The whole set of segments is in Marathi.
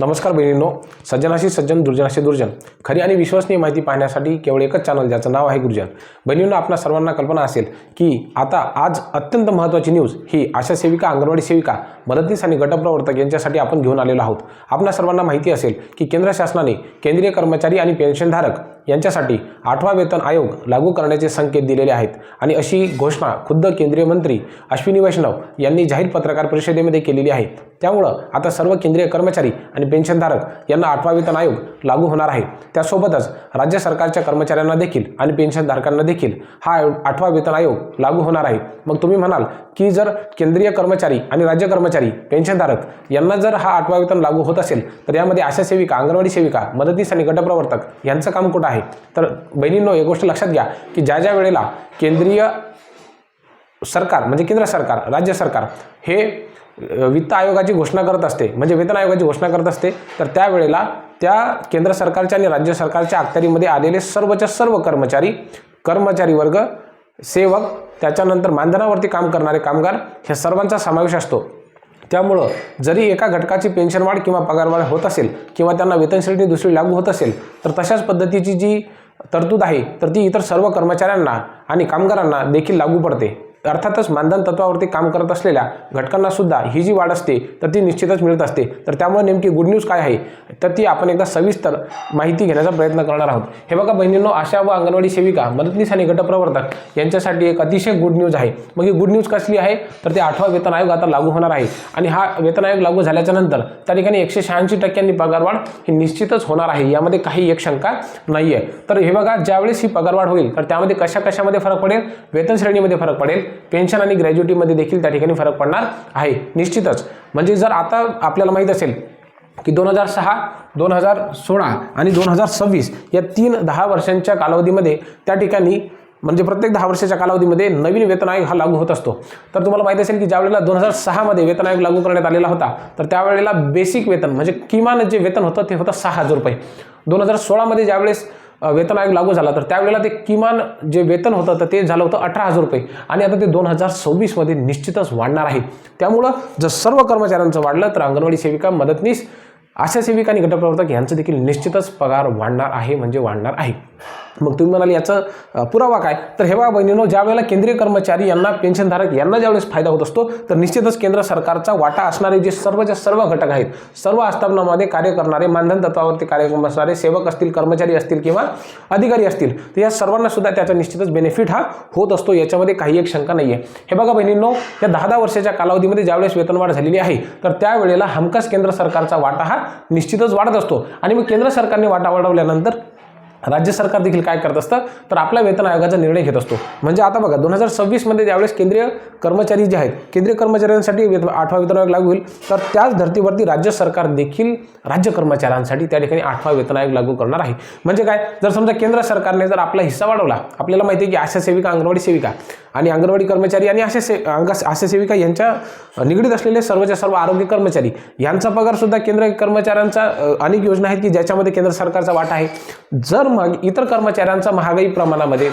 नमस्कार बहिणींनो. सज्जनाशी सज्जन दुर्जनाशी दुर्जन. खरी आणि विश्वसनीय माहिती पाहण्यासाठी केवळ एकच चॅनल ज्याचं नाव आहे गुरुजन. बहिणींनो आपल्या सर्वांना कल्पना असेल की आता आज अत्यंत महत्त्वाची न्यूज ही आशा सेविका अंगणवाडी सेविका मदतनीस आणि गटप्रवर्तक यांच्यासाठी आपण घेऊन आलेलो आहोत. आपल्या सर्वांना माहिती असेल की केंद्र शासनाने केंद्रीय कर्मचारी आणि पेन्शनधारक यांच्यासाठी आठवा वेतन आयोग लागू करण्याचे संकेत दिलेले आहेत. आणि अशी घोषणा खुद्द केंद्रीय मंत्री अश्विनी वैष्णव यांनी जाहीर पत्रकार परिषदेमध्ये केलेली आहे. त्यामुळं आता सर्व केंद्रीय कर्मचारी आणि पेन्शनधारक यांना आठवा वेतन आयोग लागू होणार आहे. त्यासोबतच राज्य सरकारच्या कर्मचाऱ्यांना देखील आणि पेन्शनधारकांना देखील हा आयोग- आठवा वेतन आयोग लागू होणार आहे. मग तुम्ही म्हणाल की जर केंद्रीय कर्मचारी आणि राज्य कर्मचारी पेन्शनधारक यांना जर हा आठवा वेतन लागू होत असेल तर यामध्ये आशा सेविका अंगणवाडी सेविका मदतीस आणि गटप्रवर्तक यांचं काम कुठं आहे? तर बहिणींनो एक गोष्ट लक्षात घ्या की ज्या ज्या वेळेला केंद्रीय सरकार म्हणजे केंद्र सरकार राज्य सरकार हे वित्त आयोगाची घोषणा करत असते म्हणजे वेतन आयोगाची घोषणा करत असते तर त्यावेळेला त्या केंद्र सरकारच्या आणि राज्य सरकारच्या अखत्यारीमध्ये आलेले सर्वच्या सर्व कर्मचारी कर्मचारी वर्ग सेवक त्याच्यानंतर मानधनावरती काम करणारे कामगार ह्या सर्वांचा समावेश असतो. त्यामुळं जरी एका घटकाची पेन्शन वाढ किंवा पगारवाढ होत असेल किंवा त्यांना वेतन श्रेणी दुसरी लागू होत असेल तर तशाच पद्धतीची जी तरतूद आहे तर ती इतर सर्व कर्मचाऱ्यांना आणि कामगारांना देखील लागू पडते. अर्थातच मानधन तत्वावरती काम करत असलेल्या घटकांना सुद्धा ही जी वाढ असते तर ती निश्चितच मिळत असते. तर त्यामुळे नेमकी गुड न्यूज काय आहे? तर ती आपण एकदा सविस्तर माहिती घेण्याचा प्रयत्न करणार आहोत. हे बघा बहिणींनो आशा व अंगणवाडी सेविका मदतनीस आणि गटप्रवर्तक यांच्यासाठी एक अतिशय गुड न्यूज आहे. मग ही गुड न्यूज कसली आहे? तर ते आठवा वेतन आयोग आता लागू होणार आहे. आणि हा वेतन आयोग लागू झाल्याच्यानंतर त्या ठिकाणी एकशे शहाऐंशी टक्क्यांनी पगारवाढ ही निश्चितच होणार आहे. यामध्ये काही एक शंका नाही आहे तर हे बघा ज्यावेळेस ही पगारवाढ होईल तर त्यामध्ये कशा कशामध्ये फरक पडेल? वेतन श्रेणीमध्ये फरक पडेल. पेन्शन आणि ग्रॅज्युटीमध्ये देखील त्या ठिकाणी फरक पडणार आहे. निश्चितच. म्हणजे जर आता आपल्याला माहीत असेल की दोन हजार सहा दोन हजार सोळा आणि दोन हजार सव्वीस या तीन दहा वर्षांच्या कालावधीमध्ये त्या ठिकाणी म्हणजे प्रत्येक दहा वर्षाच्या कालावधीमध्ये नवीन वेतन आयोग हा लागू होत असतो. तर तुम्हाला माहिती असेल की ज्यावेळेला दोन हजार सहामध्ये वेतन आयोग लागू करण्यात आलेला होता तर त्यावेळेला बेसिक वेतन म्हणजे किमान जे वेतन होतं ते होतं सहा हजार रुपये. दोन हजार सोळामध्ये ज्यावेळेस वेतन आयोग लागू झाला तर त्यावेळेला ते किमान जे वेतन होतं तर ते झालं होतं अठरा हजार रुपये. आणि आता ते दोन हजार सव्वीसमध्ये निश्चितच वाढणार आहे. त्यामुळं जर सर्व कर्मचाऱ्यांचं वाढलं तर अंगणवाडी सेविका मदतनीस आशा सेविका आणि गटप्रवर्तक यांचं देखील निश्चितच पगार वाढणार आहे म्हणजे वाढणार आहे. मग तुम्ही म्हणाल याचा पुरावा काय? तर हे बघा बहिणीनो ज्या वेळेला केंद्रीय कर्मचारी यांना पेन्शनधारक यांना ज्यावेळेस फायदा होत असतो तर निश्चितच केंद्र सरकारचा वाटा असणारे जे सर्वच्या सर्व घटक आहेत सर्व आस्थापनामध्ये कार्य करणारे मानधन तत्वावरती कार्यक्रम असणारे सेवक असतील कर्मचारी असतील किंवा अधिकारी असतील तर या सर्वांना सुद्धा त्याचा निश्चितच बेनिफिट हा होत असतो. याच्यामध्ये काही एक शंका नाही आहे हे बघा बहिणींनो या दहा दहा वर्षाच्या कालावधीमध्ये ज्यावेळेस वेतनवाढ झालेली आहे तर त्यावेळेला हमखास केंद्र सरकारचा वाटा हा निश्चितच वाढत असतो. आणि मग केंद्र सरकारने वाटा वाढवल्यानंतर राज्य सरकार देखील काय करत असतं? तर आपल्या वेतन आयोगाचा निर्णय घेत असतो. म्हणजे आता बघा दोन हजार सव्वीसमध्ये ज्यावेळेस केंद्रीय कर्मचारी जे आहेत केंद्रीय कर्मचाऱ्यांसाठी वेत आठवा वेतन आयोग लागू होईल. तर त्याच धर्तीवरती राज्य सरकार देखील राज्य कर्मचाऱ्यांसाठी त्या ठिकाणी आठवा वेतन आयोग लागू करणार आहे. म्हणजे काय? जर समजा केंद्र सरकारने जर आपला हिस्सा वाढवला आपल्याला माहिती आहे की आशा सेविका अंगणवाडी सेविका आणि अंगणवाडी कर्मचारी आणि आशा से अंग आशा सेविका यांच्या निगडीत असलेले सर्वच्या सर्व आरोग्य कर्मचारी यांचा पगारसुद्धा केंद्र कर्मचाऱ्यांचा अनेक योजना आहेत की ज्याच्यामध्ये केंद्र सरकारचा वाटा आहे. जर मग इतर कर्मचाऱ्यांचा महागाई प्रमाणामध्ये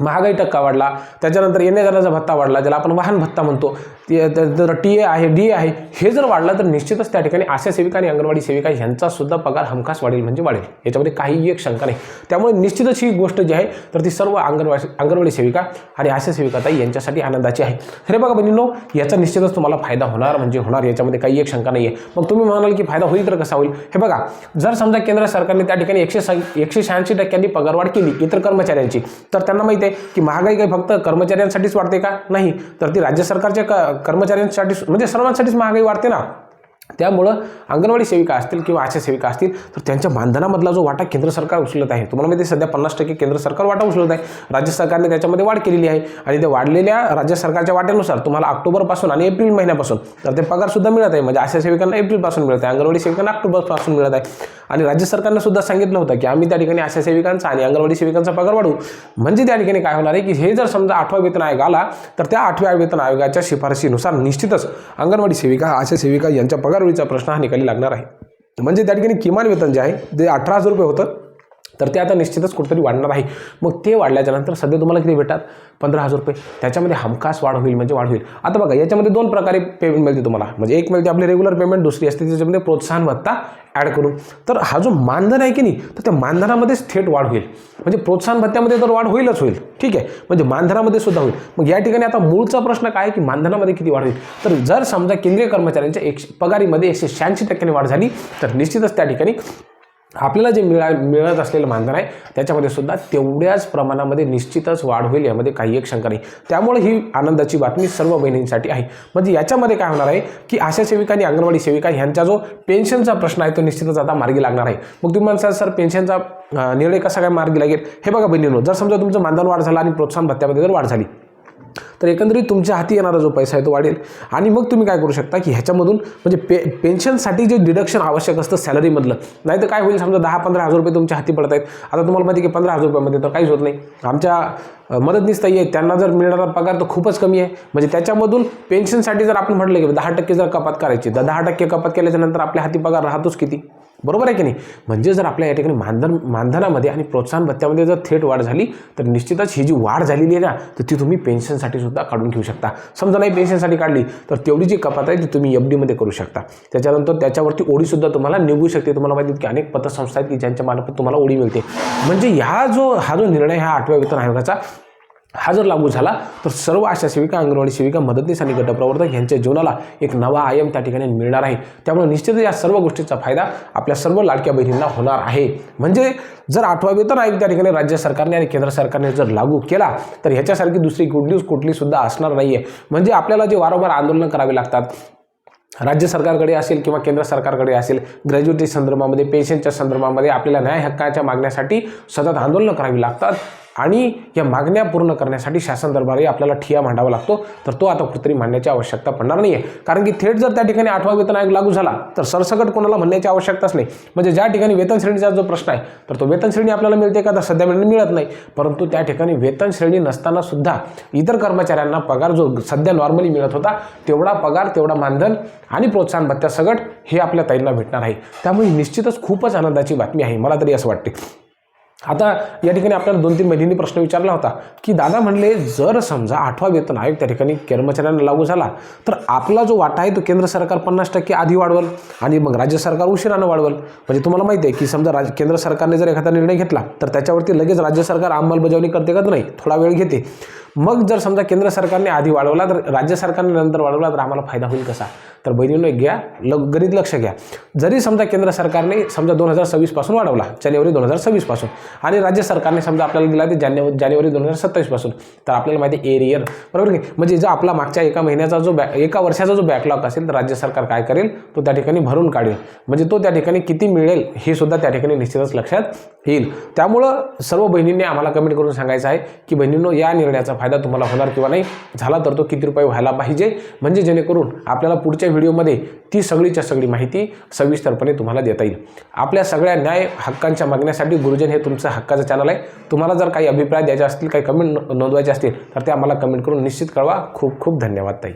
महागाई टक्का वाढला त्याच्यानंतर येण्या जाण्याचा भत्ता वाढला ज्याला आपण वाहन भत्ता म्हणतो. तर टी ए आहे डी ए आहे हे जर वाढलं तर निश्चितच त्या ठिकाणी आशा सेविका आणि अंगणवाडी सेविका यांचा सुद्धा पगार हमखास वाढेल म्हणजे वाढेल. याच्यामध्ये काही एक शंका नाही. त्यामुळे निश्चितच ही गोष्ट जी आहे तर ती सर्व अंगणवाडी अंगणवाडी सेविका आणि आशा सेविकाताई यांच्यासाठी आनंदाची आहे. खरे बघा बहिणींनो याचा निश्चितच तुम्हाला फायदा होणार म्हणजे होणार याच्यामध्ये काही एक शंका नाही आहे मग तुम्ही म्हणाल की फायदा होईल तर कसा होईल? हे बघा जर समजा केंद्र सरकारने त्या ठिकाणी एकशे सा एकशे शहाऐंशी टक्क्यांनी पगारवाढ केली इतर कर्मचाऱ्यांची तर त्यांना माहिती आहे की महागाई काही फक्त कर्मचाऱ्यांसाठीच वाढते का? नाही. तर ती राज्य सरकारच्या कर्मचाऱ्यांसाठी म्हणजे सर्वांसाठीच महागाई वाढते ना? त्यामुळं अंगणवाडी सेविका असतील किंवा आशा सेविका असतील तर त्यांच्या मानधनामधला जो वाटा केंद्र सरकार उचलत आहे तुम्हाला माहिती आहे सध्या पन्नास टक्के केंद्र सरकार वाटा उचलत आहे. राज्य सरकारने त्याच्यामध्ये वाढ केलेली आहे आणि त्या वाढलेल्या राज्य सरकारच्या वाट्यानुसार तुम्हाला ऑक्टोबरपासून आणि एप्रिल महिन्यापासून तर ते पगारसुद्धा मिळत आहे. म्हणजे आशा सेविकांना एप्रिलपासून मिळत आहे अंगणवाडी सेविकांना ऑक्टोबरपासून मिळत आहे. आणि राज्य सरकारनं सुद्धा सांगितलं होतं की आम्ही त्या ठिकाणी आशा सेविकांचा आणि अंगणवाडी सेविकांचा पगार वाढवू. म्हणजे त्या ठिकाणी काय होणार आहे की हे जर समजा आठवा वेतन आयोग आला तर त्या आठव्या वेतन आयोगाच्या शिफारशीनुसार निश्चितच अंगणवाडी सेविका आशा सेविका यांच्या पगारवाढीचा प्रश्न हा निकाली लागणार आहे. म्हणजे त्या ठिकाणी किमान वेतन जे आहे ते अठरा हजार रुपये होतं. तर ते आता निश्चितच कुठेतरी वाढणार आहे. मग ते वाढल्याच्यानंतर सध्या तुम्हाला किती भेटतात? पंधरा हजार रुपये. त्याच्यामध्ये हमखास वाढ होईल म्हणजे वाढ होईल. आता बघा याच्यामध्ये दोन प्रकारे पेमेंट मिळते तुम्हाला. म्हणजे एक मिळते आपली रेग्युलर पेमेंट दुसरी असते त्याच्यामध्ये प्रोत्साहन भत्ता ॲड करून. तर हा जो मानधन आहे की नाही तर त्या मानधनामध्येच थेट वाढ होईल. म्हणजे प्रोत्साहन भत्त्यामध्ये तर वाढ होईलच होईल. ठीक आहे? म्हणजे मानधनामध्ये सुद्धा होईल. मग या ठिकाणी आता मूळचा प्रश्न काय आहे की मानधनामध्ये किती वाढ होईल? तर जर समजा केंद्रीय कर्मचाऱ्यांच्या एकशे पगारीमध्ये एकशे शहाऐंशी टक्क्याने वाढ झाली तर निश्चितच त्या ठिकाणी आपल्याला जे मिळा मिळत असलेलं मानधन आहे त्याच्यामध्ये सुद्धा तेवढ्याच प्रमाणामध्ये निश्चितच वाढ होईल यामध्ये काही एक शंका नाही. त्यामुळे ही आनंदाची बातमी सर्व बहिणींसाठी आहे. म्हणजे याच्यामध्ये काय होणार आहे की आशा सेविका आणि अंगणवाडी सेविका ह्यांचा जो पेन्शनचा प्रश्न आहे तो निश्चितच आता मार्गी लागणार आहे. मग तुम्ही म्हणसाल सर पेन्शनचा निर्णय कसा काय मार्गी लागेल? हे बघा बहिणींनो जर समजा तुमचं मानधन वाढ झाला आणि प्रोत्साहन भत्त्यामध्ये जर वाढ झाली तर एकंदरीत तुमच्या हाती येणारा जो पैसा आहे तो वाढेल. आणि मग तुम्ही काय करू शकता की ह्याच्यामधून म्हणजे पे पेन्शनसाठी जे डिडक्शन आवश्यक असतं सॅलरीमधलं नाही तर काय होईल समजा दहा पंधरा हजार रुपये तुमच्या हाती पडत आहेत आता तुम्हाला माहिती आहे की पंधरा हजार रुपयामध्ये तर काहीच होत नाही. आमच्या अ, मदतनीस ताई आहे त्यांना जर मिळणारा पगार तर खूपच कमी आहे. म्हणजे त्याच्यामधून पेन्शनसाठी जर आपण म्हटलं की दहा टक्के जर कपात करायची तर दहा टक्के कपात केल्याच्यानंतर आपल्या हाती पगार राहतोच किती? बरोबर आहे की नाही? म्हणजे जर आपल्या या ठिकाणी मानधन मानधनामध्ये आणि प्रोत्साहन भत्त्यामध्ये जर थेट वाढ झाली तर निश्चितच ही जी वाढ झालेली आहे ना तर ती तुम्ही पेन्शनसाठी सुद्धा काढून घेऊ शकता. समजा नाही पेन्शनसाठी काढली तर तेवढी जी कपात आहे ती तुम्ही एफ डीमध्ये करू शकता. त्याच्यानंतर त्याच्यावरती ओढीसुद्धा तुम्हाला निघू शकते. तुम्हाला माहिती की अनेक पतसंस्था आहेत की ज्यांच्या मार्फत तुम्हाला ओढी मिळते. म्हणजे ह्या जो हा जो निर्णय हा आठव्या वेतन आयोगाचा हा जर लागू झाला तर सर्व आशा सेविका अंगणवाडी सेविका मदतनीस आणि गटप्रवर्तक यांच्या जीवनाला एक नवा आयम त्या ठिकाणी मिळणार आहे. त्यामुळे निश्चितच या सर्व गोष्टीचा फायदा आपल्या सर्व लाडक्या बहिणींना होणार आहे. म्हणजे जर आठवा वेतन आयोग त्या ठिकाणी राज्य सरकारने आणि केंद्र सरकारने जर लागू केला तर ह्याच्यासारखी दुसरी गुड न्यूज कुठलीसुद्धा असणार नाही आहे म्हणजे आपल्याला जे वारंवार आंदोलनं करावी लागतात राज्य सरकारकडे असेल किंवा केंद्र सरकारकडे असेल ग्रॅज्युएटी संदर्भामध्ये पेन्शनच्या संदर्भामध्ये आपल्याला न्याय हक्काच्या मागण्यासाठी सतत आंदोलनं करावी लागतात. आणि या मागण्या पूर्ण करण्यासाठी शासन दरबारी आपल्याला ठिया मांडावा लागतो. तर तो आता कुठेतरी मांडण्याची आवश्यकता पडणार नाही आहे कारण की थेट जर त्या ठिकाणी आठवा वेतन आयोग लागू झाला तर सरसकट कोणाला म्हणण्याची आवश्यकताच नाही. म्हणजे ज्या ठिकाणी वेतन श्रेणीचा जो प्रश्न आहे तर तो वेतन श्रेणी आपल्याला मिळते का? तर सध्या मिळत नाही. परंतु त्या ठिकाणी वेतन श्रेणी नसताना सुद्धा इतर कर्मचाऱ्यांना पगार जो सध्या नॉर्मली मिळत होता तेवढा पगार तेवढा मानधन आणि प्रोत्साहन भत्त्या सगट हे आपल्या ताईंना भेटणार आहे. त्यामुळे निश्चितच खूपच आनंदाची बातमी आहे. मला तरी असं वाटते आता या ठिकाणी आपल्याला दोन तीन महिन्यांनी प्रश्न विचारला होता की दादा म्हणले जर समजा आठवा वेतन आयोग त्या ठिकाणी कर्मचाऱ्यांना लागू झाला तर आपला जो वाटा आहे तो केंद्र सरकार पन्नास टक्के आधी वाढवल आणि मग राज्य सरकार उशिरानं वाढवल? म्हणजे तुम्हाला माहिती आहे की समजा राज केंद्र सरकारने जर एखादा निर्णय घेतला तर त्याच्यावरती लगेच राज्य सरकार अंमलबजावणी करते का? नाही थोडा वेळ घेते. मग जर समजा केंद्र सरकारने आधी वाढवला तर राज्य सरकारने नंतर वाढवला तर आम्हाला फायदा होईल कसा? तर बहिणींनो घ्या ल गरीब लक्ष घ्या. जरी समजा केंद्र सरकारने समजा दोन हजार सव्वीसपासून वाढवला जानेवारी दोन हजार सव्वीसपासून आणि राज्य सरकारने समजा आपल्याला दिला ते जानेवारी जानेवारी दोन हजार सत्तावीसपासून तर आपल्याला माहिती एर एरियर बरोबर की? म्हणजे जो आपला मागच्या एका महिन्याचा जो बॅ एका वर्षाचा जो बॅकलॉग असेल तर राज्य सरकार काय करेल? तो त्या ठिकाणी भरून काढेल. म्हणजे तो त्या ठिकाणी किती मिळेल हे सुद्धा त्या ठिकाणी निश्चितच लक्षात येईल. त्यामुळं सर्व बहिणींनी आम्हाला कमेंट करून सांगायचं आहे की बहिणींनो या निर्णयाचा फायदा तुम्हाला होणार किंवा नाही झाला तर तो किती रुपये व्हायला पाहिजे. म्हणजे जेणेकरून आपल्याला पुढच्या व्हिडिओमध्ये ती सगळीच्या सगळी माहिती सविस्तरपणे तुम्हाला देता येईल. आपल्या सगळ्या न्याय हक्कांच्या मागण्यासाठी गुरुजन हे तुमचं हक्काचं चॅनल आहे. तुम्हाला जर काही अभिप्राय द्यायचे असतील काही कमेंट नोंदवायचे असतील तर ते आम्हाला कमेंट करून निश्चित कळवा. खूप खूप धन्यवाद ताई.